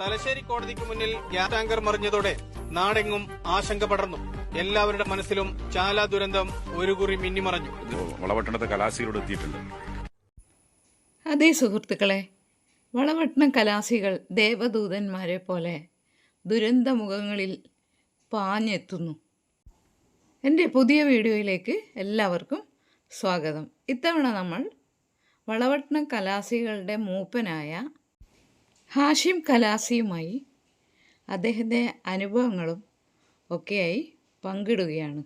തലശ്ശേരി കോടതിക്ക് മുന്നിൽ gas tanker മറിഞ്ഞതോടെ നാടെങ്ങും ആശങ്ക പടർന്നു. എല്ലാവരുടെ മനസ്സിലും ചാല ദുരന്തം ഒരു കുറി മിന്നിമറഞ്ഞു വളവട്ടണത്തെ കലാസികളോട് എത്തിയിട്ടുണ്ട്. അതേ സുഹൃത്തുക്കളെ വളവട്ടണ കലാസികൾ ദേവദൂതന്മാരെ പോലെ ദുരന്തമുഖങ്ങളിൽ പാഞ്ഞെത്തുന്നു. എന്റെ പുതിയ വീഡിയോയിലേക്ക് എല്ലാവർക്കും സ്വാഗതം. ഇത്തവണ നമ്മൾ വളവട്ടണ കലാസികളുടെ മൂപ്പനായ ഹാഷിം കലാസിയുമായി അദ്ദേഹത്തെ അനുഭവങ്ങളും ഒക്കെയായി പങ്കിടുകയാണ്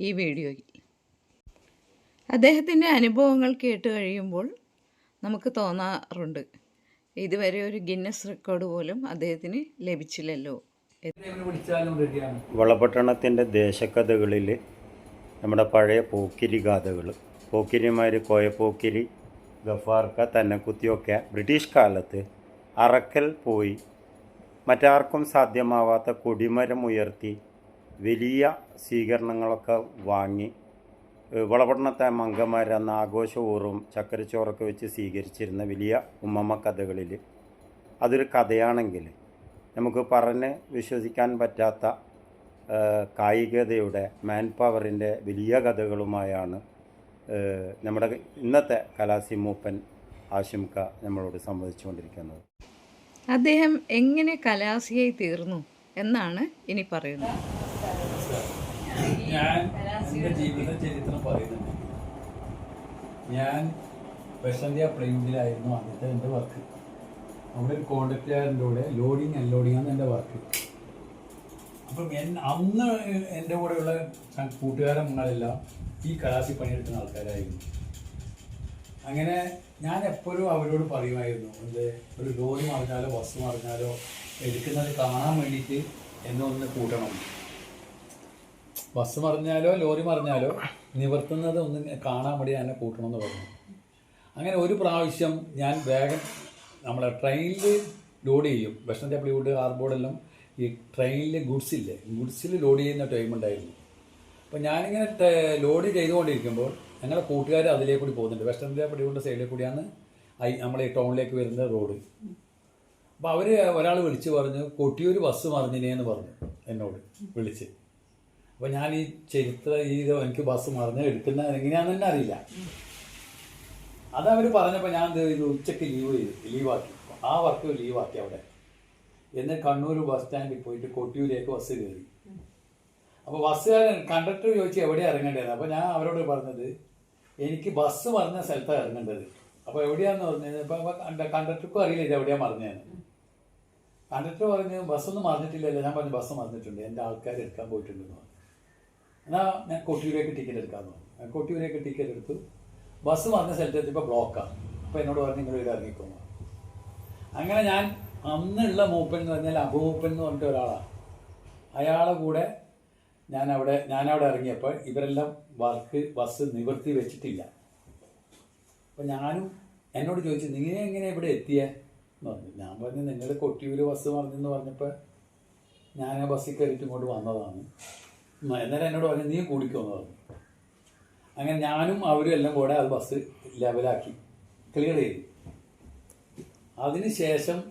ഈ വീഡിയോയിൽ. അദ്ദേഹത്തിന്റെ അനുഭവങ്ങൾ കേട്ട് കഴിയുമ്പോൾ നമുക്ക് തോന്നാറുണ്ട് ഇതുവരെ ഒരു ഗിന്നസ് റെക്കോർഡ് പോലും അദ്ദേഹത്തിന് ലഭിച്ചില്ലല്ലോ വളപട്ടണത്തിന്റെ ദേശക്കഥകളിൽ നമ്മുടെ പഴയ പോക്കിരി ഗാഥകൾ പോക്കിരിമാർ കോയപ്പോക്കിരി ഗഫാർക്ക തന്നക്കുത്തിയൊക്കെ ബ്രിട്ടീഷ് കാലത്ത് അറക്കൽ പോയി. മറ്റാർക്കും സാധ്യമാവാത്ത കൊടിമരം ഉയർത്തി വലിയ സ്വീകരണങ്ങളൊക്കെ വാങ്ങി. വളപട്ടണത്തെ മങ്കമാരെന്ന ആഘോഷപൂർവം ചക്കരച്ചോറൊക്കെ വെച്ച് സ്വീകരിച്ചിരുന്ന വലിയ ഉമ്മമ്മ കഥകളിൽ അതൊരു കഥയാണെങ്കിൽ നമുക്ക് പറഞ്ഞ് വിശ്വസിക്കാൻ പറ്റാത്ത കായികതയുടെ മാൻ പവറിന്റെ വലിയ കഥകളുമായാണ് നമ്മുടെ ഇന്നത്തെ കലാസിമൂപ്പൻ മൂപ്പൻ ആശിംക നമ്മളോട് സംവദിച്ചുകൊണ്ടിരിക്കുന്നത്. അദ്ദേഹം എങ്ങനെ കലാസിയായി തീർന്നു എന്നാണ് ഇനി പറയുന്നത്. ഞാൻ എന്റെ ജീവിത ഞാൻ എന്റെ വർക്ക് അവിടെ ഒരു കോൺട്രാക്റ്റുകാരന്റെ കൂടെ ലോഡിങ് അൺലോഡിങ് ആണ് എന്റെ വർക്ക് അപ്പം എൻ അന്ന് എന്റെ കൂടെയുള്ള കൂട്ടുകാരന്മാരെല്ലാം ഈ കലാസി പണിയെടുക്കുന്ന ആൾക്കാരായിരുന്നു. അങ്ങനെ ഞാൻ എപ്പോഴും അവരോട് പറയുമായിരുന്നു എന്ത്? ഒരു ലോറി മറിഞ്ഞാലോ ബസ് മറിഞ്ഞാലോ എടുക്കുന്നത് കാണാൻ വേണ്ടിയിട്ട് എന്നെ ഒന്ന് കൂട്ടണം. ബസ് മറിഞ്ഞാലോ ലോറി മറിഞ്ഞാലോ നിവർത്തുന്നത് ഒന്ന് കാണാൻ വേണ്ടി എന്നെ കൂട്ടണം എന്ന് പറഞ്ഞു. അങ്ങനെ ഒരു പ്രാവശ്യം ഞാൻ വേഗം നമ്മളെ ട്രെയിനിൽ ലോഡ് ചെയ്യും. ഭക്ഷണത്തെ പ്ലീവുഡ് കാർബോർഡെല്ലാം ഈ ട്രെയിനിൽ ഗുഡ്സ് ഇല്ലേ? ഗുഡ്സിൽ ലോഡ് ചെയ്യുന്ന ടൈം ഉണ്ടായിരുന്നു. അപ്പോൾ ഞാനിങ്ങനെ ലോഡ് ചെയ്തുകൊണ്ടിരിക്കുമ്പോൾ ഞങ്ങളുടെ കൂട്ടുകാർ അതിലേക്ക് കൂടി പോകുന്നുണ്ട്. വെസ്റ്റേൺ പ്ലീവുഡ് സൈഡിൽ കൂടിയാണ് നമ്മളെ ടൗണിലേക്ക് വരുന്ന റോഡ് അപ്പോൾ അവർ ഒരാൾ വിളിച്ച് പറഞ്ഞു കൊട്ടിയൂർ ബസ് മറിഞ്ഞിനെ എന്ന് പറഞ്ഞു എന്നോട് വിളിച്ച്. അപ്പോൾ ഞാൻ ഈ ചരിത്ര ഈ എനിക്ക് ബസ് മറിഞ്ഞ് എടുക്കുന്ന എങ്ങനെയാണെന്ന് തന്നെ അറിയില്ല. അത് അവർ പറഞ്ഞപ്പോൾ ഞാൻ എന്ത് ചെയ്തു? ഉച്ചയ്ക്ക് ലീവ് ചെയ്തു. ലീവാക്കി ആ വർക്ക് ലീവാക്കി അവിടെ. എന്നെ കണ്ണൂർ ബസ് സ്റ്റാൻഡിൽ പോയിട്ട് കൊട്ടിയൂരേക്ക് ബസ് കയറി. അപ്പോൾ ബസ്സുകാരൻ കണ്ടക്ടർ ചോദിച്ചു എവിടെ ഇറങ്ങേണ്ടത് അപ്പോൾ ഞാൻ അവരോട് പറഞ്ഞത് എനിക്ക് ബസ് മറിഞ്ഞ സ്ഥലത്താണ് ഇറങ്ങേണ്ടത്. അപ്പോൾ എവിടെയാന്ന് പറഞ്ഞത്? അപ്പോൾ കണ്ടക്ടർക്കും അറിയില്ല ഇത് എവിടെയാണ് മറിഞ്ഞതെന്ന്. കണ്ടക്ടർ പറഞ്ഞു ബസ്സൊന്നും മറിഞ്ഞിട്ടില്ലല്ലോ. ഞാൻ പറഞ്ഞു ബസ് മറിഞ്ഞിട്ടുണ്ട്. എന്റെ ആൾക്കാർ എടുക്കാൻ പോയിട്ടുണ്ടെന്ന് പറഞ്ഞു. എന്നാൽ ഞാൻ കൊട്ടിയൂരേക്ക് ടിക്കറ്റ് എടുക്കാമെന്ന് പറഞ്ഞു. ഞാൻ കൊട്ടിയൂരേക്ക് ടിക്കറ്റ് എടുത്തു. ബസ് മറിഞ്ഞ സ്ഥലത്ത് എത്തിയപ്പോൾ ബ്ലോക്കാണ് അപ്പോൾ എന്നോട് പറഞ്ഞു നിങ്ങൾ ഇവിടെ ഇറങ്ങിക്കോന്നു അങ്ങനെ ഞാൻ അന്നുള്ള മൂപ്പൻ എന്ന് പറഞ്ഞാൽ അബൂപ്പൻ എന്ന് പറഞ്ഞിട്ട് ഒരാളാണ് അയാളെ കൂടെ ഞാൻ അവിടെ ഞാൻ അവിടെ ഇറങ്ങിയപ്പോൾ ഇവരെല്ലാം വർക്ക് ബസ് നിവർത്തി വെച്ചിട്ടില്ല. അപ്പം ഞാനും എന്നോട് ചോദിച്ചു നിങ്ങൾ എങ്ങനെ ഇവിടെ എത്തിയേ? എന്ന് പറഞ്ഞു. ഞാൻ പറഞ്ഞു നിങ്ങൾ കൊട്ടിയൂർ ബസ് മറിഞ്ഞെന്ന് പറഞ്ഞപ്പോൾ ഞാൻ ആ ബസ്സിൽ കയറിയിട്ട് ഇങ്ങോട്ട് വന്നതാണ്. എന്നാലും എന്നോട് പറഞ്ഞു നീ കൂടിക്കോന്ന് പറഞ്ഞു. അങ്ങനെ ഞാനും അവരും എല്ലാം കൂടെ അത് ബസ് ലെവലാക്കി ക്ലിയർ ചെയ്തു. അതിനുശേഷം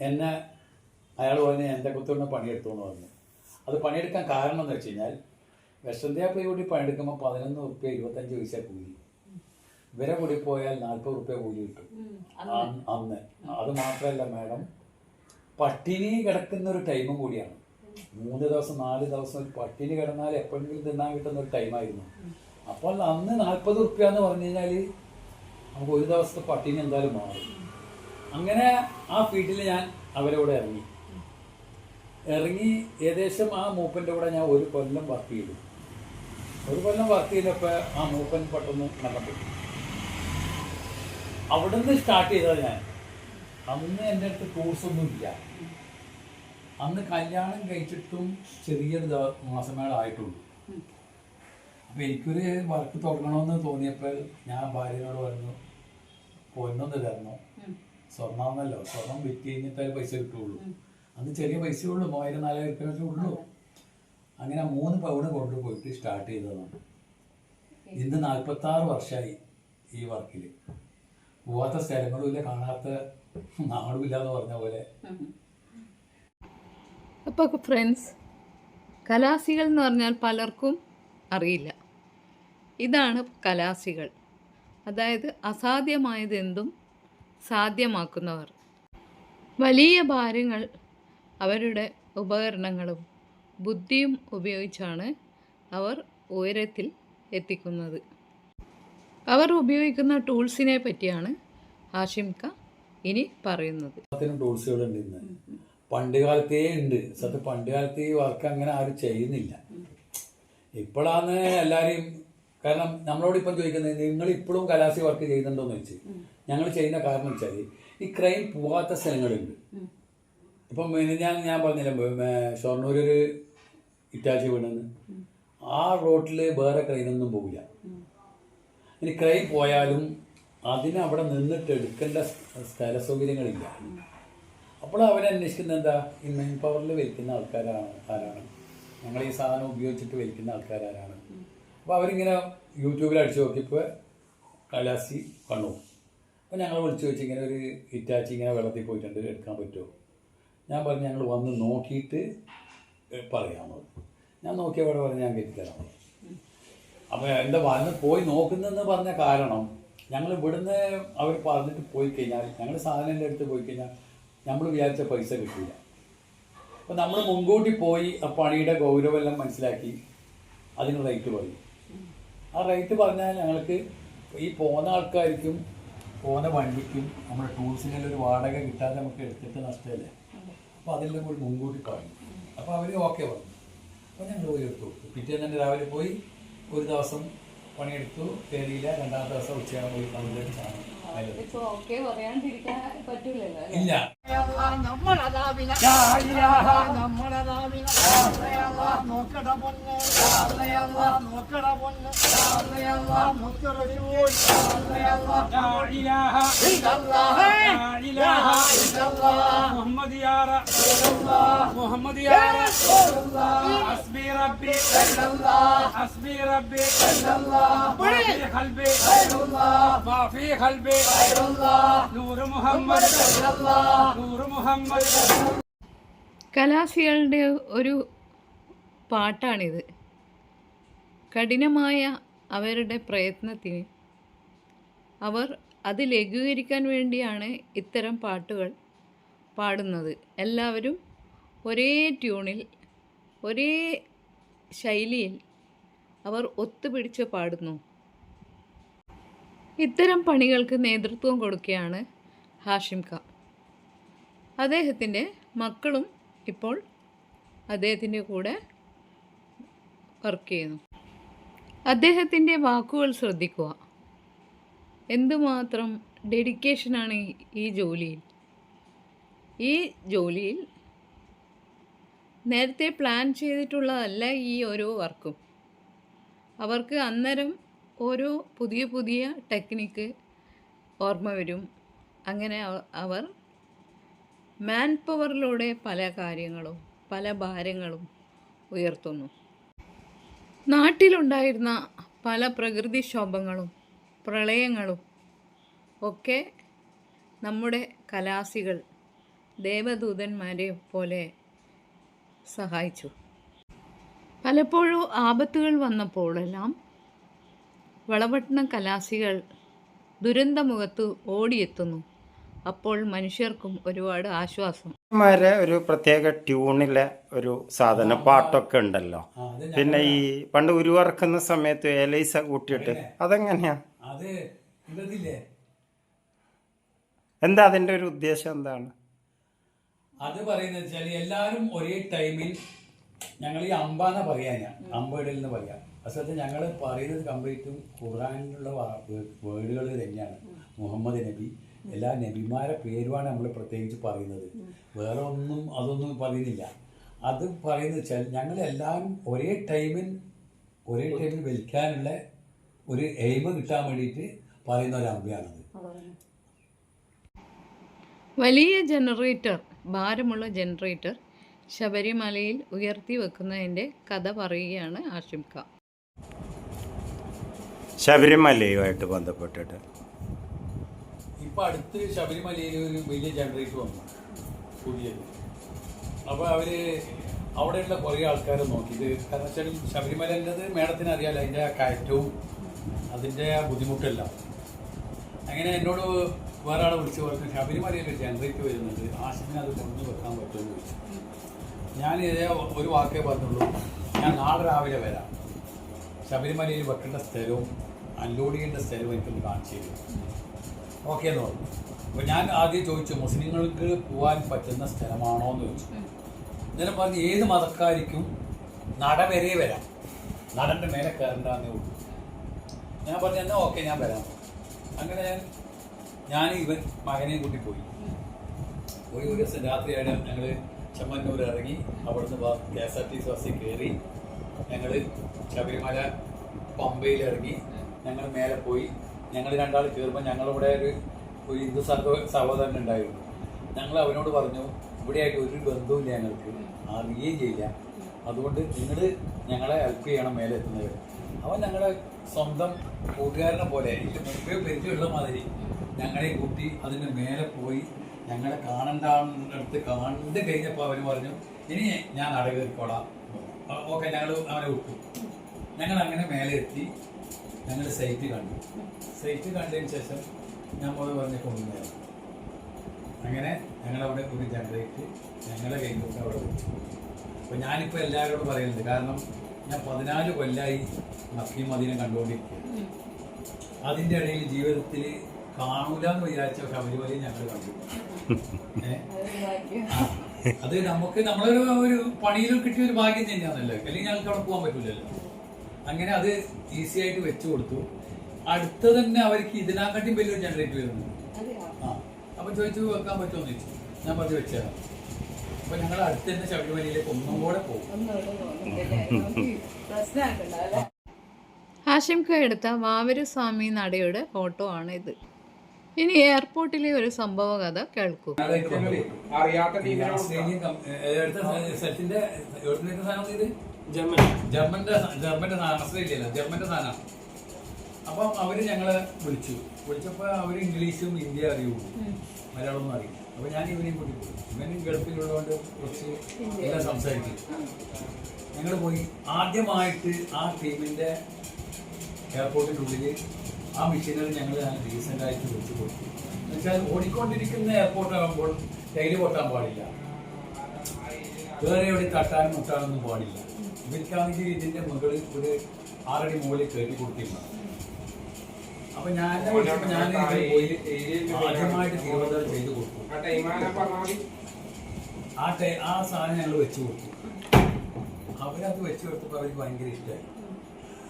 എന്നെ അയാൾ പറഞ്ഞ് എന്റെ കുത്തുകൊണ്ട് പണിയെടുത്തു എന്ന് പറഞ്ഞു. അത് പണിയെടുക്കാൻ കാരണം എന്ന് വെച്ച് കഴിഞ്ഞാൽ വിഷന്തിയാപ്പി കൂടി പണിയെടുക്കുമ്പോൾ പതിനൊന്ന് റുപ്യ ഇരുപത്തഞ്ച് പൈസ കൂലി. ഇവരെ കൂടി പോയാൽ നാൽപ്പത് റുപ്യ കൂലി കിട്ടും. അന്ന്. അത് മാത്രമല്ല മാഡം പട്ടിണി കിടക്കുന്ന ഒരു ടൈമും കൂടിയാണ്. മൂന്ന് ദിവസം നാല് ദിവസം ഒരു പട്ടിണി കിടന്നാൽ എപ്പോഴെങ്കിലും തിന്നാൻ കിട്ടുന്ന ഒരു ടൈമായിരുന്നു അപ്പോൾ അന്ന് നാൽപ്പത് റുപ്യ എന്ന് പറഞ്ഞു കഴിഞ്ഞാൽ നമുക്ക് ഒരു ദിവസത്തെ പട്ടിണി എന്തായാലും മാറും. അങ്ങനെ ആ ഫീൽഡിൽ ഞാൻ അവരോട് ഇറങ്ങി. ഇറങ്ങി ഏകദേശം ആ മൂപ്പന്റെ കൂടെ ഞാൻ ഒരു കൊല്ലം വർക്ക് ചെയ്തു. ഒരു കൊല്ലം വർക്ക് ചെയ്തപ്പോൾ ആ മൂപ്പൻ പെട്ടെന്ന് മരണപ്പെട്ടു അവിടുന്ന് സ്റ്റാർട്ട് ചെയ്തത് ഞാൻ. അന്ന് എന്റെ അടുത്ത് കോഴ്സൊന്നുമില്ല അന്ന് കല്യാണം കഴിച്ചിട്ടും ചെറിയൊരു മാസമേള ആയിട്ടുള്ളൂ അപ്പം എനിക്കൊരു വർക്ക് തുടങ്ങണമെന്ന് തോന്നിയപ്പോൾ ഞാൻ ഭാര്യയോട് പറഞ്ഞു പൊന്നൊന്ന് തരണം സ്വർണമെന്നല്ലോ സ്വർണം വിറ്റ് കഴിഞ്ഞിട്ടേ പൈസ കിട്ടുള്ളൂ. അന്ന് ചെറിയ പൈസ ഉള്ളൂ മൂവായിരം നാലായിരം റുപ്യൊക്കെ ഉള്ളൂ. അങ്ങനെ മൂന്ന് പൗണ് കൊണ്ടുപോയിട്ട് സ്റ്റാർട്ട് ചെയ്തതാണ്. ഇന്ന് നാൽപ്പത്തി ആറ് വർഷമായി ഈ വർക്കിൽ പോവാത്ത സ്ഥലങ്ങളുമില്ല കാണാത്ത നാടുമില്ല എന്ന് പറഞ്ഞ പോലെ. അപ്പോൾ ഫ്രണ്ട്സ് കലാസികൾ എന്ന് പറഞ്ഞാൽ പലർക്കും അറിയില്ല. ഇതാണ് കലാസികൾ. അതായത് അസാധ്യമായതെന്തും സാധ്യമാക്കുന്നവർ. വലിയ ഭാരങ്ങൾ അവരുടെ ഉപകരണങ്ങളും ബുദ്ധിയും ഉപയോഗിച്ചാണ് അവർ ഉയരത്തിൽ എത്തിക്കുന്നത്. അവർ ഉപയോഗിക്കുന്ന ടൂൾസിനെ പറ്റിയാണ് ആഷിംക ഇനി പറയുന്നത്. ടൂൾസുകളുണ്ട് ഇന്ന്. പണ്ട് കാലത്തേ ഉണ്ട്. സത്യം പണ്ട് കാലത്ത് ഈ വർക്ക് അങ്ങനെ ആരും ചെയ്യുന്നില്ല. ഇപ്പോഴാണ് എല്ലാവരെയും കാരണം നമ്മളോട് ഇപ്പം ചോദിക്കുന്നത് നിങ്ങൾ ഇപ്പോഴും കലാസി വർക്ക് ചെയ്യുന്നുണ്ടോന്ന് വെച്ച് ഞങ്ങൾ ചെയ്യുന്ന കാരണം വെച്ചാൽ ഈ ക്രൈം പോകാത്ത സ്ഥലങ്ങളുണ്ട്. ഇപ്പം ഞാൻ ഞാൻ പറഞ്ഞില്ല ഷൊർണൂരൊരു ഒരു ഇറ്റാച്ചി വീണെന്ന് ആ റോട്ടിൽ വേറെ ക്രൈനൊന്നും പോകില്ല ഇനി ക്രെയിൻ പോയാലും അതിനവിടെ നിന്നിട്ട് എടുക്കേണ്ട സ്ഥല സൗകര്യങ്ങളില്ല. അപ്പോൾ അവരന്വേഷിക്കുന്നത് എന്താ? ഈ മെയിൻ പവറിൽ വലിക്കുന്ന ആൾക്കാരാണ് ആരാണ്? ഞങ്ങൾ ഈ സാധനം ഉപയോഗിച്ചിട്ട് വലിക്കുന്ന ആൾക്കാരാരാണ് അപ്പോൾ അവരിങ്ങനെ യൂട്യൂബിൽ അടിച്ചു നോക്കിയപ്പോൾ കലാസി കണ്ണു അപ്പോൾ ഞങ്ങൾ വിളിച്ചു വെച്ച് ഇങ്ങനെ ഒരു ഇറ്റാച്ചി ഇങ്ങനെ വെള്ളത്തിൽ പോയിട്ടുണ്ട് എടുക്കാൻ പറ്റുമോ? ഞാൻ പറഞ്ഞു ഞങ്ങൾ വന്ന് നോക്കിയിട്ട് പറയാമോ ഞാൻ നോക്കിയവിടെ പറഞ്ഞ് ഞാൻ കെട്ടിത്തരാം അപ്പോൾ എന്താ വന്ന് പോയി നോക്കുന്നെന്ന് പറഞ്ഞ കാരണം ഞങ്ങൾ ഇവിടുന്ന് അവർ പറഞ്ഞിട്ട് പോയി കഴിഞ്ഞാൽ ഞങ്ങൾ സാധനത്തിന്റെ അടുത്ത് പോയി കഴിഞ്ഞാൽ നമ്മൾ വിചാരിച്ച പൈസ കിട്ടില്ല അപ്പോൾ നമ്മൾ മുൻകൂട്ടി പോയി ആ പണിയുടെ ഗൗരവമെല്ലാം മനസ്സിലാക്കി അതിന് റേറ്റ് പറഞ്ഞു ആ റേറ്റ് പറഞ്ഞാൽ ഞങ്ങൾക്ക് ഈ പോകുന്ന ആൾക്കാർക്കും പോകുന്ന വണ്ടിക്കും നമ്മുടെ ടൂൾസിനെല്ലാം ഒരു വാടക കിട്ടാതെ നമുക്ക് എടുത്തിട്ട് നഷ്ടമല്ലേ അപ്പോൾ അതെല്ലാം കൂടി മുൻകൂട്ടി പറഞ്ഞു അപ്പോൾ അവർ ഓക്കെ പറഞ്ഞു. അപ്പോൾ ഞങ്ങൾ പോയി എടുത്തു. പിറ്റേന്ന് തന്നെ രാവിലെ പോയി ഒരു ദിവസം പണിയെടുത്തു. കയറിയില്ല രണ്ടാമത്തെ ദിവസം ഉച്ചയാകുമ്പോൾ പോയി കമ്പ്ലീറ്റ് സാധനം അതിലെത്തി. ഇപ്പോൾ ഓക്കെ പറയാണ്ടിരിക്കാൻ പറ്റൂലല്ലോ ഇല്ല محمد يا محمد يا حسبي ربي حسبي ربي ما في قلبي ما في قلبي نور محمد نور محمد കലാസികളുടെ ഒരു പാട്ടാണിത്. കഠിനമായ അവരുടെ പ്രയത്നത്തിന് അവർ അത് ലഘൂകരിക്കാൻ വേണ്ടിയാണ് ഇത്തരം പാട്ടുകൾ പാടുന്നത്. എല്ലാവരും ഒരേ ട്യൂണിൽ ഒരേ ശൈലിയിൽ അവർ ഒത്തുപിടിച്ച് പാടുന്നു. ഇത്തരം പണികൾക്ക് നേതൃത്വം കൊടുക്കുകയാണ് ഹാഷിം ഖാൻ അദ്ദേഹത്തിന്റെ മക്കളും ഇപ്പോൾ അദ്ദേഹത്തിന്റെ കൂടെ വർക്ക് ചെയ്യുന്നു. അദ്ദേഹത്തിന്റെ വാക്കുകൾ ശ്രദ്ധിക്കുക. എന്തുമാത്രം ഡെഡിക്കേഷനാണ് ഈ- ജോലിയിൽ? ഈ ജോലിയിൽ നേരത്തെ പ്ലാൻ ചെയ്തിട്ടുള്ളതല്ല ഈ ഓരോ വർക്കും അവർക്ക് അന്നേരം ഓരോ പുതിയ പുതിയ ടെക്നിക്ക് ഓർമ്മ വരും. അങ്ങനെ അവർ മാൻ പവറിലൂടെ പല കാര്യങ്ങളും പല ഭാരങ്ങളും ഉയർത്തുന്നു. നാട്ടിലുണ്ടായിരുന്ന പല പ്രകൃതിക്ഷോഭങ്ങളും പ്രളയങ്ങളും ഒക്കെ നമ്മുടെ കലാസികൾ ദേവദൂതന്മാരെ പോലെ സഹായിച്ചു. പലപ്പോഴും ആപത്തുകൾ വന്നപ്പോഴെല്ലാം വളപട്ടണ കലാസികൾ ദുരന്തമുഖത്ത് ഓടിയെത്തുന്നു. അപ്പോൾ മനുഷ്യർക്കും ഒരുപാട് ആശ്വാസം. മാരെ ഒരു പ്രത്യേക ട്യൂണിലെ ഒരു സാധന പാട്ടൊക്കെ ഉണ്ടല്ലോ. പിന്നെ ഈ പണ്ട് ഉരുവറക്കുന്ന സമയത്ത് എലൈസ കൂട്ടിയിട്ട് അതെങ്ങനെയാ? അത് ഇതല്ലേ എന്താ അതിന്റെ ഒരു ഉദ്ദേശം എന്താണ്? അത് പറയുന്നത് വെച്ചാൽ എല്ലാവരും ഒരേ ടൈമിൽ ഞങ്ങൾ ഈ അമ്പാന്ന പറയാ ഞാൻ. അമ്പേടിൽ എന്ന് പറയാം അസത്ത് ഞങ്ങൾ പറയുന്നത് കംപ്ലീറ്റും ഖുറാനിലുള്ള വേർഡുകൾ തന്നെയാണ്. മുഹമ്മദ് നബി. എല്ലാ നബിമാരെ പേരുമാണ് നമ്മൾ പ്രത്യേകിച്ച് പറയുന്നത്. വേറെ ഒന്നും അതൊന്നും പറയുന്നില്ല. അത് പറയുന്നത് വെച്ചാൽ ഞങ്ങൾ എല്ലാവരും ഒരേ ടൈമിൽ ഒരേ ടൈമിൽ വലിക്കാനുള്ള ഒരു എയിമ് കിട്ടാൻ വേണ്ടിയിട്ട് പറയുന്ന ഒരു അമ്പയാണത്. വലിയ ജനറേറ്റർ ഭാരമുള്ള ജനറേറ്റർ ശബരിമലയിൽ ഉയർത്തി വെക്കുന്നതിന്റെ കഥ പറയുകയാണ് ആഷിംഖ ശബരിമലയുമായിട്ട് ബന്ധപ്പെട്ടിട്ട്. ഇപ്പൊ അടുത്ത് ശബരിമലയിൽ ഒരു വലിയ ജനറേറ്റർ വന്നു പുതിയത്. അപ്പോൾ അവർ അവിടെയുള്ള കുറേ ആൾക്കാരെ നോക്കി. ഇത് കാരണം വെച്ചാൽ ശബരിമലന്റെത് മേഡത്തിന് അറിയാലോ അതിന്റെ ആ കയറ്റവും അതിന്റെ ആ ബുദ്ധിമുട്ടെല്ലാം. അങ്ങനെ എന്നോട് വേറെ ആളെ വിളിച്ച് പറഞ്ഞു ശബരിമലയിൽ ജനറേറ്റ് വരുന്നത് ആശിനെ അത് കൊണ്ടു വെക്കാൻ പറ്റുമെന്ന് ചോദിച്ചു. ഞാൻ ഇതേ ഒരു വാക്കേ പറഞ്ഞുള്ളൂ. ഞാൻ നാളെ രാവിലെ വരാം. ശബരിമലയിൽ വെക്കേണ്ട സ്ഥലവും അൺലോഡ് ചെയ്യേണ്ട സ്ഥലവും എനിക്കൊന്ന് കാണിച്ചു തരും ഓക്കെ എന്ന്. പറഞ്ഞു അപ്പോൾ ഞാൻ ആദ്യം ചോദിച്ചു മുസ്ലിങ്ങൾക്ക് പോകാൻ പറ്റുന്ന സ്ഥലമാണോ എന്ന് ചോദിച്ചു. അന്നേരം പറഞ്ഞു ഏത് മതക്കാർക്കും നട വരെ വരാം. നടന്റെ മേലെ കയറണ്ടെന്നേ ഉള്ളൂ. ഞാൻ പറഞ്ഞു എന്നാൽ ഓക്കെ ഞാൻ വരാം. അങ്ങനെ ഞാൻ ഞാൻ ഇവൻ മകനെയും കൂട്ടി പോയി. പോയി ഒരു ദിവസം രാത്രിയാണ് ഞങ്ങൾ ചെമ്മന്നൂർ ഇറങ്ങി അവിടുന്ന് K S R T C ബസ്സിൽ കയറി ഞങ്ങൾ ശബരിമല പമ്പയിൽ ഇറങ്ങി ഞങ്ങൾ മേലെ പോയി ഞങ്ങൾ രണ്ടാൾ കയറുമ്പോൾ ഞങ്ങളിവിടെ ഒരു ഒരു ഹിന്ദു സഹോ സഹോദരൻ ഉണ്ടായിരുന്നു. ഞങ്ങൾ അവനോട് പറഞ്ഞു ഇവിടെയായിട്ട് ഒരു ബന്ധവുമില്ല ഞങ്ങൾക്ക്. അറിയുകയും ചെയ്യില്ല. അതുകൊണ്ട് നിങ്ങൾ ഞങ്ങളെ ഹെൽപ്പ് ചെയ്യണം മേലെ എത്തുന്നത്. അവൻ ഞങ്ങളെ സ്വന്തം കൂട്ടുകാരനെ പോലെ ഇതിന് മുമ്പേ പരിചയമുള്ള മാതിരി ഞങ്ങളെ കൂട്ടി അതിന്റെ മേലെ പോയി ഞങ്ങളെ കാണണ്ടാടുത്ത് കണ്ട് കഴിഞ്ഞപ്പോൾ അവന് പറഞ്ഞു ഇനി ഞാൻ അടകേറിക്കോളാം. ഓക്കെ ഞങ്ങൾ അവനെ വിട്ടു. ഞങ്ങൾ അങ്ങനെ മേലെ എത്തി. ഞങ്ങൾ സൈറ്റ് കണ്ടു. സൈറ്റ് കണ്ടതിന് ശേഷം നമ്മൾ പറഞ്ഞ കൊണ്ടുവന്നു അങ്ങനെ ഞങ്ങളവിടെ ഒരു ജനറേറ്റ് ഞങ്ങളെ കൈകൊണ്ട് അവിടെ അപ്പോൾ ഞാനിപ്പോൾ എല്ലാവരോടും പറയുന്നുണ്ട് കാരണം ഞാൻ പതിനാല് കൊല്ലായി മക്കിയും മദീനം കണ്ടുകൊണ്ടിരിക്കുകയാണ്. അതിന്റെ ഇടയിൽ ജീവിതത്തിൽ കാണൂല എന്ന് വിചാരിച്ച ശബരിമലയും ഞങ്ങൾ കണ്ടു. അത് നമുക്ക് നമ്മളൊരു ഒരു പണിയിൽ കിട്ടിയ ഒരു ഭാഗ്യം തന്നെയാണല്ലോ. അല്ലെങ്കിൽ ഞങ്ങൾക്ക് അവിടെ പോകാൻ പറ്റില്ലല്ലോ അങ്ങനെ അത് ഈസി ആയിട്ട് വെച്ചു കൊടുത്തു. അടുത്ത തന്നെ അവർക്ക് ഇതിനെക്കാട്ടി വലിയൊരു ജനറേറ്റ് വരുന്നു. ആ. അപ്പൊ ചോദിച്ചു വെക്കാൻ പറ്റുമോ? എന്ന് ചോദിച്ചു. ഞാൻ പറഞ്ഞു വെച്ചതാണ് അപ്പൊ ഞങ്ങൾ അടുത്ത് തന്നെ ശബരിമലയിലേക്ക് ഒന്നും കൂടെ പോകും. ഹാഷിംക എടുത്ത വാവര് സ്വാമി നടയുടെ ഫോട്ടോ ആണ് ഇത്. ഇനി എയർപോർട്ടിലെ ഒരു സംഭവ കഥ കേൾക്കൂ. അറിയാത്ത ജർമ്മൻ ജർമ്മന്റെ സ- ജർമ്മന്റെ അല്ല ജർമ്മന്റെ സാധനം അപ്പം അവർ ഞങ്ങളെ വിളിച്ചു. വിളിച്ചപ്പോൾ അവർ ഇംഗ്ലീഷും ഹിന്ദി അറിയുള്ളൂ. മലയാളമൊന്നും അറിയില്ല. അപ്പോൾ ഞാൻ ഇവനെയും കൂട്ടി പോയി ഇവനും ഗൾഫിലുള്ളതുകൊണ്ട് കുറച്ച് എല്ലാം സംസാരിക്കും. ഞങ്ങൾ പോയി. ആദ്യമായിട്ട് ആ ടീമിന്റെ എയർപോർട്ടിനുള്ളിൽ ആ മെഷീനറി ഞങ്ങൾ റീസെന്റ് ആയിട്ട് വെച്ച് കൊടുത്തു. എന്നുവെച്ചാൽ ഓടിക്കൊണ്ടിരിക്കുന്ന എയർപോർട്ട് ആകുമ്പോൾ ടൈൽ പൊട്ടാൻ പാടില്ല. വേറെ എവിടെ തട്ടാനും മുട്ടാനൊന്നും പാടില്ല. ഇവർക്കാണെങ്കിൽ ഇതിന്റെ മുകളിൽ ഒരു ആറടി മുകളിൽ കയറ്റി കൊടുത്തിരുന്നു. അപ്പൊ ഞാൻ ഞാൻ ആദ്യമായിട്ട് തീവ്രത ചെയ്ത് കൊടുത്തു. ആ ടൈ ആ സാധനം ഞങ്ങൾ വെച്ച് കൊടുത്തു. അവരത് വെച്ച് കൊടുത്തപ്പോൾ അവർക്ക് ഭയങ്കര ഇഷ്ടമായി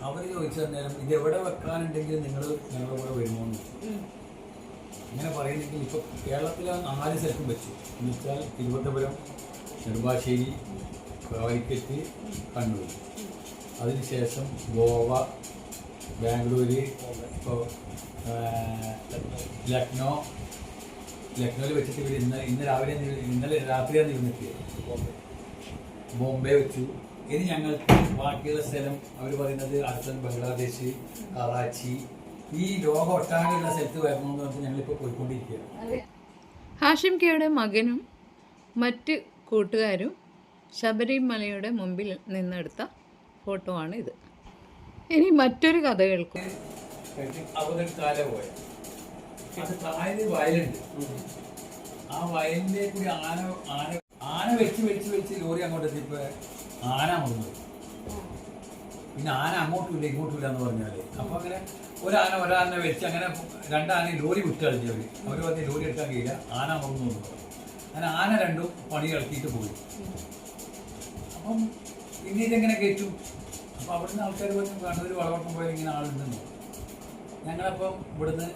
അവർ ചോദിച്ചു നേരം ഇത് എവിടെ വെക്കാനുണ്ടെങ്കിൽ നിങ്ങൾ ഞങ്ങളുടെ കൂടെ വരുമോ ഇങ്ങനെ പറയുന്നെങ്കിൽ ഇപ്പോൾ കേരളത്തിലെ നാല് സ്ഥലത്തും വെച്ചു. എന്ന് വെച്ചാൽ തിരുവനന്തപുരം നെടുമ്പാശ്ശേരി വൈക്കത്ത് കണ്ണൂർ അതിനുശേഷം ഗോവ ബാംഗ്ലൂർ ഇപ്പോൾ ലക്നോ ലക്നോയിൽ വെച്ചിട്ട് ഇവർ ഇന്ന് ഇന്ന് രാവിലെ ഇന്നലെ രാത്രിയാണ് ഇരുന്നെത്തിയത്. ബോംബെ വെച്ചു. ഇനി ഞങ്ങൾക്ക് ബാക്കിയുള്ള സ്ഥലം അവർ പറയുന്നത് അടുത്ത ബംഗ്ലാദേശ് കറാച്ചി ഈ ലോകം ഒട്ടാകെയുള്ള സ്ഥലത്ത് വരണമെന്ന് പറഞ്ഞാൽ ഞങ്ങളിപ്പോൾ പോയിക്കൊണ്ടിരിക്കുകയാണ്. ഹാഷിം കെയുടെ മകനും മറ്റ് കൂട്ടുകാരും ശബരിമലയുടെ മുമ്പിൽ നിന്നെടുത്ത ഫോട്ടോ ആണ് ഇത്. ഇനി മറ്റൊരു കഥ കേൾക്കും. ആ വയലിനെ കൂടി ആന ആന ആന വെച്ച് വെച്ച് ലോറി അങ്ങോട്ട് ആന പിന്നെ ആന അങ്ങോട്ടും ഇല്ല ഇങ്ങോട്ടും ഇല്ല എന്ന് പറഞ്ഞാൽ. അപ്പൊ അങ്ങനെ ഒരാന ഒരാനെ വെച്ച് അങ്ങനെ രണ്ടാന ലോറി വിട്ട് കളിഞ്ഞവര് അവർ പറഞ്ഞ് ലോറി എടുക്കാൻ കഴിയില്ല. ആന വന്നു എന്ന് പറഞ്ഞു അങ്ങനെ ആന രണ്ടും പണി കളിച്ചിട്ട് പോയി. അപ്പം ഇനി ഇതെങ്ങനെ കയറ്റു? അപ്പൊ അവിടുന്ന് ആൾക്കാർ പറഞ്ഞു കണ്ണൂർ വളവട്ടം പോയാൽ ഇങ്ങനെ ആളുണ്ടെന്ന്. ഞങ്ങളപ്പം ഇവിടുന്ന്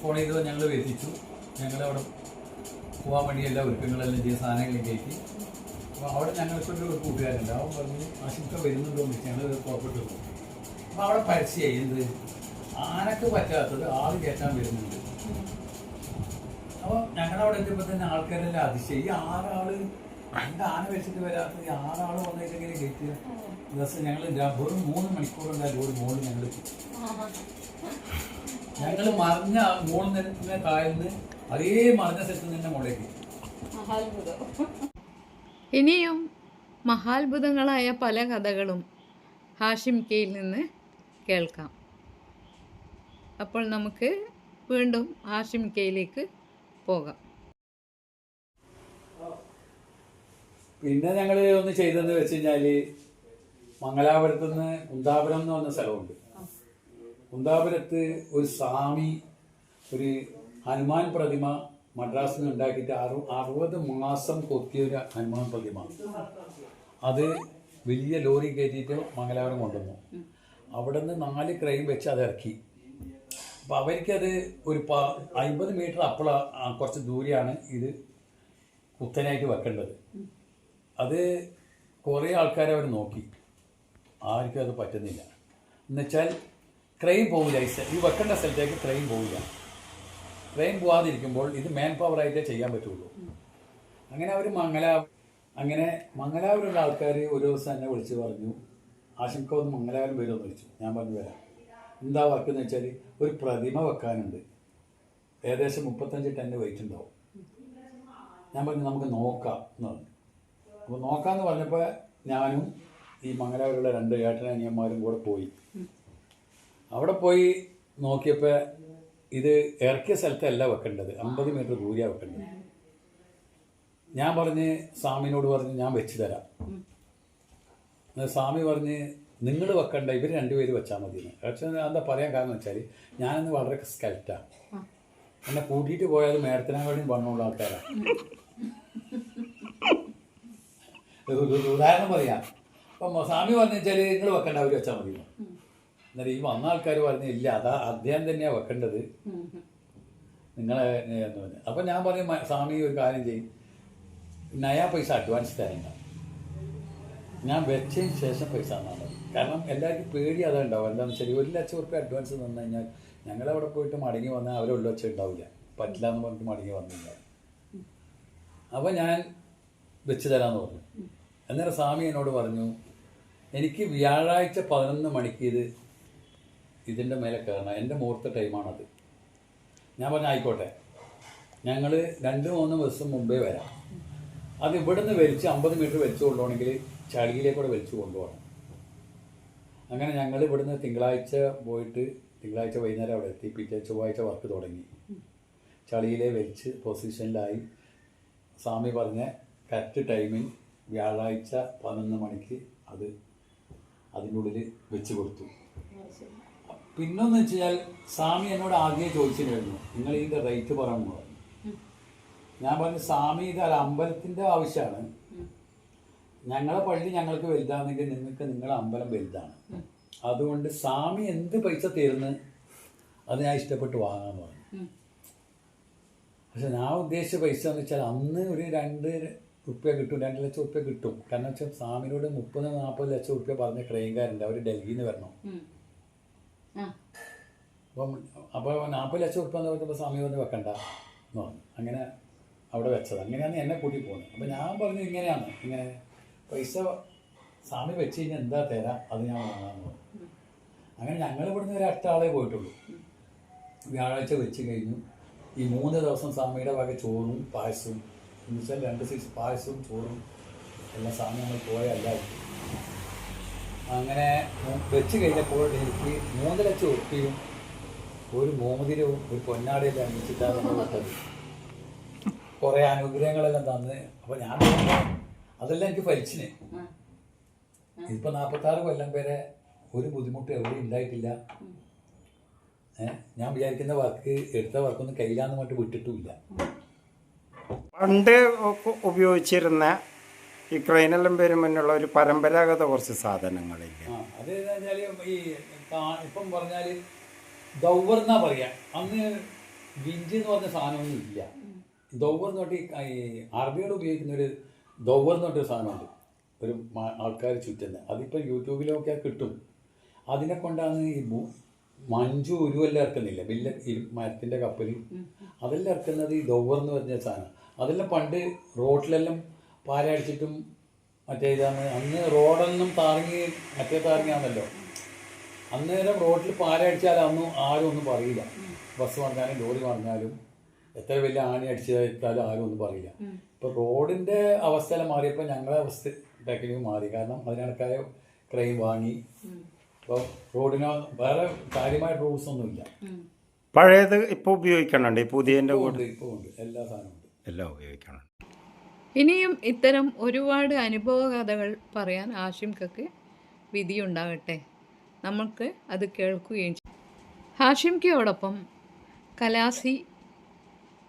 ഫോൺ ചെയ്ത് ഞങ്ങൾ എത്തിച്ചു. ഞങ്ങളവിടെ പോകാൻ വേണ്ടി എല്ലാ ഒരുക്കങ്ങളെല്ലാം ചെയ്ത് സാധനങ്ങളും കയറ്റി. അപ്പോൾ അവിടെ ഞങ്ങൾക്കൊരു ഒരു കൂട്ടുകാരുണ്ട്. അവൻ പറഞ്ഞു ആശുപത്രി വരുന്നുണ്ടോ? എന്ന് ഞങ്ങൾ പുറപ്പെട്ടു പോകും അപ്പോൾ അവിടെ പരസ്യമായി എന്ത്? ആനക്ക് പറ്റാത്തത് ആൾ കയറ്റാൻ വരുന്നുണ്ട്. അപ്പോൾ ഞങ്ങളവിടെ എത്തിയപ്പോൾ തന്നെ ആൾക്കാരെല്ലാം അതിശയം. ഈ ആറാൾ ആന വെച്ചിട്ട് വരാത്തത് ഈ ആറാൾ വന്നിട്ട് എങ്ങനെ കയറ്റുക ദിവസം ഞങ്ങൾ വെറും മൂന്ന് മണിക്കൂറുണ്ട് ആ ലോറി മോളിൽ ഞങ്ങൾ ഞങ്ങൾ മറിഞ്ഞ മോളിൽ നിന്ന് കായലിന് അതേ മറിഞ്ഞ സ്ഥലത്ത് നിന്ന് മുകളിലേക്ക് ഇനിയും മഹാത്ഭുതങ്ങളായ പല കഥകളും ഹാഷിം കെയിൽ നിന്ന് കേൾക്കാം. അപ്പോൾ നമുക്ക് വീണ്ടും ഹാഷിം കെയിലേക്ക് പോകാം. പിന്നെ ഞങ്ങൾ ഒന്ന് ചെയ്തതെന്ന് വെച്ച് കഴിഞ്ഞാൽ മംഗലാപുരത്ത് നിന്ന് കുന്താപുരം എന്ന് പറഞ്ഞ സ്ഥലമുണ്ട്. കുന്താപുരത്ത് ഒരു സ്വാമി ഒരു ഹനുമാൻ പ്രതിമ മദ്രാസിൽ നിന്ന് ഉണ്ടാക്കിയിട്ട് അറു അറുപത് മാസം കൊത്തിയ ഒരു ഹനുമാൻ പ്രതിമ. അത് വലിയ ലോറി കയറ്റിയിട്ട് മംഗലാപുരം കൊണ്ടുവന്നു. അവിടെ നിന്ന് നാല് ക്രൈം വെച്ച് അത് ഇറക്കി. അപ്പം അവർക്കത് ഒരു പ അമ്പത് മീറ്റർ അപ്പോൾ കുറച്ച് ദൂരെയാണ് ഇത് കുത്തനായിട്ട് വെക്കേണ്ടത്. അത് കുറേ ആൾക്കാർ അവർ നോക്കി. ആർക്കും അത് പറ്റുന്നില്ല. എന്നുവെച്ചാൽ ക്രെയിൻ പോവില്ല. ഈ വെക്കേണ്ട സ്ഥലത്തേക്ക് ക്രെയിൻ പോവില്ല. ക്രെയിൻ പോവാതിരിക്കുമ്പോൾ ഇത് മാൻ പവറായിട്ടേ ചെയ്യാൻ പറ്റുള്ളൂ. അങ്ങനെ അവർ മംഗലാ അങ്ങനെ മംഗലാപുരമുള്ള ആൾക്കാർ ഒരു ദിവസം എന്നെ വിളിച്ച് പറഞ്ഞു. ആശങ്ക ഒന്ന് മംഗലാപുരം വരുമെന്ന് വിളിച്ചു. ഞാൻ പറഞ്ഞു വരാം. എന്താ വർക്ക് എന്ന് വെച്ചാൽ ഒരു പ്രതിമ വെക്കാനുണ്ട്. ഏകദേശം മുപ്പത്തഞ്ച് ടണ്ണ് വെയിറ്റ് ഉണ്ടാവും. ഞാൻ പറഞ്ഞു നമുക്ക് നോക്കാം എന്ന് പറഞ്ഞു. അപ്പോൾ നോക്കാമെന്ന് പറഞ്ഞപ്പോൾ ഞാനും ഈ മംഗലാപുരമുള്ള രണ്ട് ഏട്ടനനിയന്മാരും കൂടെ പോയി. അവിടെ പോയി നോക്കിയപ്പോൾ ഇത് ഇറക്കിയ സ്ഥലത്തല്ല വെക്കേണ്ടത്. അമ്പത് മീറ്റർ ദൂരെയാണ് വെക്കേണ്ടത്. ഞാൻ പറഞ്ഞ് സ്വാമിനോട് പറഞ്ഞ് ഞാൻ വെച്ച് തരാം. സ്വാമി പറഞ്ഞ് നിങ്ങൾ വെക്കണ്ട ഇവർ രണ്ടുപേര് വെച്ചാൽ മതി. പക്ഷേ എന്താ പറയാൻ കാരണം വെച്ചാൽ ഞാനന്ന് വളരെ സ്കൽറ്റാണ് എന്നെ കൂട്ടിയിട്ട് പോയാൽ വേണ്ടി വണ്ണമുള്ള ആൾക്കാരാണ് ഉദാഹരണം പറയാം. ഇപ്പം സ്വാമി പറഞ്ഞു വെച്ചാൽ നിങ്ങൾ വെക്കണ്ട അവർ വെച്ചാൽ മതി എന്നാൽ ഈ വന്ന ആൾക്കാർ പറഞ്ഞു ഇല്ല അതാ അദ്ദേഹം തന്നെയാണ് വെക്കേണ്ടത്. നിങ്ങളെ എന്ന് പറഞ്ഞു അപ്പം ഞാൻ പറഞ്ഞു "മ- സ്വാമി ഒരു കാര്യം ചെയ്യും. നയാ പൈസ അഡ്വാൻസ് തരണ്ട. ഞാൻ വെച്ചതിന് ശേഷം പൈസ തന്നാൽ കാരണം എല്ലാവർക്കും പേടി അതാ ഉണ്ടാവും എന്താണെന്ന് വെച്ചാൽ ഒരു ലക്ഷം റുപ്യ അഡ്വാൻസ് തന്നു കഴിഞ്ഞാൽ ഞങ്ങളവിടെ പോയിട്ട് മടങ്ങി വന്നാൽ അവരുള്ള വെച്ച് ഉണ്ടാവില്ല. പറ്റില്ല എന്ന് പറഞ്ഞിട്ട് മടങ്ങി വന്നില്ല. അപ്പം ഞാൻ വെച്ച് തരാമെന്ന് പറഞ്ഞു. അന്നേരം സ്വാമി എന്നോട് പറഞ്ഞു എനിക്ക് വ്യാഴാഴ്ച പതിനൊന്ന് മണിക്ക് ഇത് ഇതിന്റെ മേലെ കയറണം. എന്റെ മുഹൂർത്ത ടൈമാണത്. ഞാൻ പറഞ്ഞു ആയിക്കോട്ടെ. ഞങ്ങൾ രണ്ട് മൂന്ന് ദിവസം മുമ്പേ വരാം. അത് ഇവിടുന്ന് വലിച്ച് അമ്പത് മീറ്റർ വലിച്ചു കൊണ്ടുപോകണമെങ്കിൽ ചളിയിലേക്കൂടെ വലിച്ചു കൊണ്ടുപോകണം. അങ്ങനെ ഞങ്ങൾ ഇവിടുന്ന് തിങ്കളാഴ്ച പോയിട്ട് തിങ്കളാഴ്ച വൈകുന്നേരം അവിടെ എത്തി. പിറ്റേ ചൊവ്വാഴ്ച വർക്ക് തുടങ്ങി. ചളിയിലെ വലിച്ച് പൊസിഷനിലായി സ്വാമി പറഞ്ഞ കറക്റ്റ് ടൈമിൽ വ്യാഴാഴ്ച പതിനൊന്ന് മണിക്ക് അത് അതിനുള്ളിൽ വെച്ച് കൊടുത്തു. പിന്നൊന്ന് വെച്ച് കഴിഞ്ഞാൽ സ്വാമി എന്നോട് ആദ്യമേ ചോദിച്ചിട്ടുണ്ടായിരുന്നു നിങ്ങൾ ഇതിന്റെ റേറ്റ് പറഞ്ഞു. ഞാൻ പറഞ്ഞു സ്വാമി ഇത് അമ്പലത്തിന്റെ ആവശ്യമാണ്. ഞങ്ങളെ പള്ളി ഞങ്ങൾക്ക് വലുതാണെങ്കിൽ നിങ്ങൾക്ക് നിങ്ങളെ അമ്പലം വലുതാണ്. അതുകൊണ്ട് സ്വാമി എന്ത് പൈസ തീർന്ന് അത് ഞാൻ ഇഷ്ടപ്പെട്ട് വാങ്ങാമെന്ന് പറഞ്ഞു. പക്ഷെ ഞാൻ ഉദ്ദേശിച്ച പൈസ എന്ന് വെച്ചാൽ അന്ന് ഒരു രണ്ട് റുപ്യ കിട്ടും രണ്ട് ലക്ഷം റുപ്യ കിട്ടും. കാരണം വെച്ചാൽ സ്വാമിനോട് മുപ്പത് നാൽപ്പത് ലക്ഷം റുപ്യ പറഞ്ഞ ക്രെയിൻകാരുണ്ട് അവർ ഡൽഹിയിൽ നിന്ന് വരണം അപ്പം അപ്പോൾ നാൽപ്പത് ലക്ഷം റുപ്യ എന്ന് പറഞ്ഞപ്പോൾ സ്വാമി വന്ന് വെക്കണ്ട. എന്ന് പറഞ്ഞു. അങ്ങനെ അവിടെ വെച്ചത്. അങ്ങനെയാണ് എന്നെ കൂട്ടി പോകുന്നത്. അപ്പം ഞാൻ പറഞ്ഞു ഇങ്ങനെയാണ്. ഇങ്ങനെ പൈസ സ്വാമി വെച്ച് കഴിഞ്ഞാൽ എന്താ തരാം? അത് ഞാൻ വാങ്ങാമെന്ന് പറഞ്ഞു അങ്ങനെ ഞങ്ങൾ ഇവിടുന്ന് ഒരു ഒറ്റ പോയിട്ടുള്ളൂ. വ്യാഴാഴ്ച വെച്ച് കഴിഞ്ഞു. ഈ മൂന്ന് ദിവസം സ്വാമിയുടെ വക ചോറും പായസവും എന്ന് വെച്ചാൽ രണ്ട് സൈസ് പായസവും ചോറും എല്ലാ സാധനങ്ങൾ പോയല്ല അങ്ങനെ വെച്ച് കഴിഞ്ഞപ്പോൾ എനിക്ക് മൂന്ന് ലക്ഷം ഉറുപ്പിയും ഒരു മോതിരവും ഒരു പൊന്നാടയെല്ലാം അണിയിച്ചിട്ടാണ് കുറേ അനുഗ്രഹങ്ങളെല്ലാം തന്ന്. അപ്പോൾ ഞാൻ അതെല്ലാം എനിക്ക് ഫലിച്ചിന്. ഇതിപ്പോൾ നാൽപ്പത്താറ് കൊല്ലം വരെ ഒരു ബുദ്ധിമുട്ട് എവിടെയും ഉണ്ടായിട്ടില്ല ഞാൻ വിചാരിക്കുന്ന വർക്ക് എടുത്ത വർക്കൊന്നും കയ്യിലാന്ന് പറഞ്ഞിട്ട് വിട്ടിട്ടുമില്ല. പണ്ട് ഉപയോഗിച്ചിരുന്ന ഈ ക്രെയിനെല്ലാം പേരും മുന്നുള്ള ഒരു പരമ്പരാഗത കുറച്ച് സാധനങ്ങളില്ല? ഈ പറഞ്ഞാൽ അന്ന് ഇല്ല. ഉപയോഗിക്കുന്ന ഒരു സാധനമുണ്ട്. ഒരു ആൾക്കാർ ചുറ്റുന്നത് അതിപ്പോൾ യൂട്യൂബിലൊക്കെ കിട്ടും. അതിനെ കൊണ്ടാണ് ഈ മഞ്ജു ഉരുവെല്ലാം ഇറക്കുന്നില്ല. വലിയ മരത്തിന്റെ കപ്പൽ അതെല്ലാം ഇറക്കുന്നത് ഈ ദൗവർ എന്ന് പറഞ്ഞ സാധനം. അതെല്ലാം പണ്ട് റോട്ടിലെല്ലാം പാലടിച്ചിട്ടും മറ്റേ ഇതാണ്. അന്ന് റോഡൊന്നും താറങ്ങി മറ്റേ താറങ്ങിയാണല്ലോ അന്നേരം റോട്ടിൽ പാലടിച്ചാൽ അന്നും ആരും ഒന്നും പറയില്ല. ബസ് പറഞ്ഞാലും ലോറി പറഞ്ഞാലും എത്ര വലിയ ആണി അടിച്ചതായിട്ടാലും ആരും ഒന്നും പറയില്ല. ഇപ്പൊ റോഡിന്റെ അവസ്ഥ മാറിയപ്പോൾ ഞങ്ങളെ അവസ്ഥ ടെക്നിക്ക് മാറി. കാരണം അതിനടക്കായ ക്രൈം വാങ്ങി. ഇപ്പോൾ റോഡിനോ വേറെ കാര്യമായ റൂൾസ് ഒന്നുമില്ല പഴയത് ഇപ്പോൾ ഉപയോഗിക്കണുണ്ട് പുതിയതിന്റെ കൂടെ? ഇപ്പോൾ ഉണ്ട് എല്ലാ സാധനവും എല്ലാം ഉപയോഗിക്കണം ഇനിയും ഇത്തരം ഒരുപാട് അനുഭവ കഥകൾ പറയാൻ ആഷിംഖക്ക് വിധിയുണ്ടാകട്ടെ. നമുക്ക് അത് കേൾക്കുകയും ചെയ്യും ഹാഷിംകയോടൊപ്പം കലാസി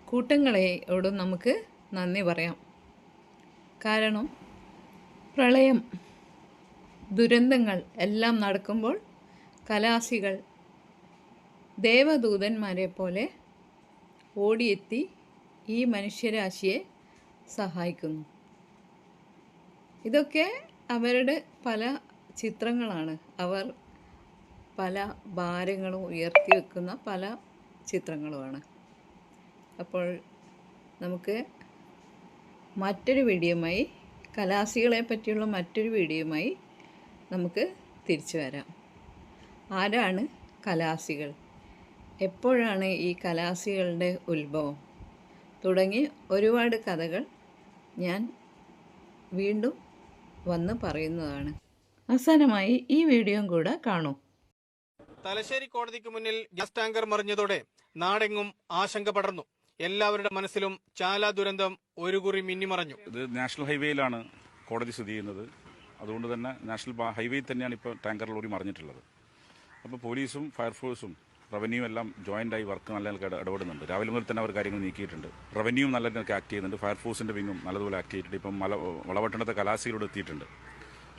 കൂട്ടങ്ങളെയോടും നമുക്ക് നന്ദി പറയാം. കാരണം പ്രളയം ദുരന്തങ്ങൾ എല്ലാം നടക്കുമ്പോൾ കലാസികൾ ദേവദൂതന്മാരെ പോലെ ഓടിയെത്തി ഈ മനുഷ്യരാശിയെ സഹായിക്കുന്നു. ഇതൊക്കെ അവരുടെ പല ചിത്രങ്ങളാണ്. അവർ പല ഭാരങ്ങളും ഉയർത്തി വെക്കുന്ന പല ചിത്രങ്ങളുമാണ്. അപ്പോൾ നമുക്ക് മറ്റൊരു വീഡിയോയുമായി കലാസികളെ പറ്റിയുള്ള മറ്റൊരു വീഡിയോയുമായി നമുക്ക് തിരിച്ചു വരാം. ആരാണ് കലാസികൾ? എപ്പോഴാണ് ഈ കലാസികളുടെ ഉത്ഭവം? തുടങ്ങി ഒരുപാട് കഥകൾ ഞാൻ വീണ്ടും വന്ന് പറയുന്നതാണ്. അവസാനമായി ഈ വീഡിയോയും കൂടെ കാണൂ. തലശ്ശേരി കോടതിക്ക് മുന്നിൽ ഗ്യാസ് ടാങ്കർ മറിഞ്ഞതോടെ നാടെങ്ങും ആശങ്ക പടർന്നു. എല്ലാവരുടെ മനസ്സിലും ചാല ദുരന്തം ഒരു കുറി മിന്നിമറഞ്ഞു. ഇത് നാഷണൽ ഹൈവേയിലാണ് കോടതി സ്ഥിതി ചെയ്യുന്നത്. അതുകൊണ്ട് തന്നെ നാഷണൽ ഹൈവേയിൽ തന്നെയാണ് ഇപ്പോൾ ടാങ്കർ ലോറി മറിഞ്ഞിട്ടുള്ളത്. അപ്പോൾ പോലീസും ഫയർഫോഴ്സും റവന്യൂ എല്ലാം ജോയിന്റായി വർക്ക് നല്ല നിലയ്ക്ക് ഇടപെടുന്നുണ്ട്. രാവിലെ മുതൽ തന്നെ അവർ കാര്യങ്ങൾ നീക്കിയിട്ടുണ്ട്. റവന്യൂ നല്ല നിലയ്ക്ക് ആക്ട് ചെയ്യുന്നുണ്ട്. ഫയർഫോഴ്സിന്റെ വിങ്ങും നല്ലതുപോലെ ആക്ട് ചെയ്തിട്ടുണ്ട്. ഇപ്പം മല വളവട്ടണത്തെ കലാസികളോട് എത്തിയിട്ടുണ്ട്.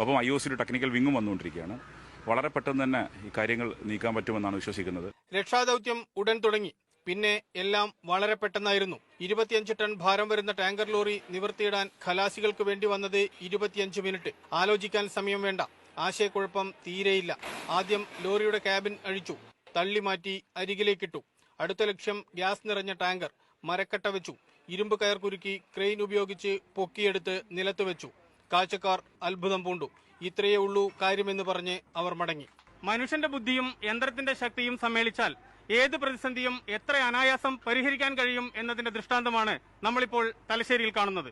അപ്പം ഐ ഒ സിയുടെ ടെക്നിക്കൽ വിങ്ങും വന്നുകൊണ്ടിരിക്കുകയാണ്. വളരെ പെട്ടെന്ന് തന്നെ ഈ കാര്യങ്ങൾ നീക്കാൻ പറ്റുമെന്നാണ് വിശ്വസിക്കുന്നത്. രക്ഷാദൌത്യം ഉടൻ തുടങ്ങി. പിന്നെ എല്ലാം വളരെ പെട്ടെന്നായിരുന്നു. ഇരുപത്തിയഞ്ച് ടൺ ഭാരം വരുന്ന ടാങ്കർ ലോറി നിവർത്തിയിടാൻ ഖലാസികൾക്ക് വേണ്ടി വന്നത് ഇരുപത്തിയഞ്ച് മിനിറ്റ്. ആലോചിക്കാൻ സമയം വേണ്ട. ആശയക്കുഴപ്പം തീരെയില്ല. ആദ്യം ലോറിയുടെ ക്യാബിൻ അഴിച്ചു. തള്ളി മാറ്റി അരികിലേക്കിട്ടു. അടുത്ത ലക്ഷ്യം ഗ്യാസ് നിറഞ്ഞ ടാങ്കർ. മരക്കട്ട വെച്ചു. ഇരുമ്പ് കയർ കുരുക്കി ക്രെയിൻ ഉപയോഗിച്ച് പൊക്കിയെടുത്ത് നിലത്ത് വെച്ചു. കാഴ്ചക്കാർ അത്ഭുതം പൂണ്ടു. ഇത്രയേ ഉള്ളൂ കാര്യമെന്ന് പറഞ്ഞ് അവർ മടങ്ങി. മനുഷ്യന്റെ ബുദ്ധിയും യന്ത്രത്തിന്റെ ശക്തിയും സമ്മേളിച്ചാൽ ഏത് പ്രതിസന്ധിയും എത്ര അനായാസം പരിഹരിക്കാൻ കഴിയും എന്നതിന്റെ ദൃഷ്ടാന്തമാണ് നമ്മളിപ്പോൾ തലശ്ശേരിയിൽ കാണുന്നത്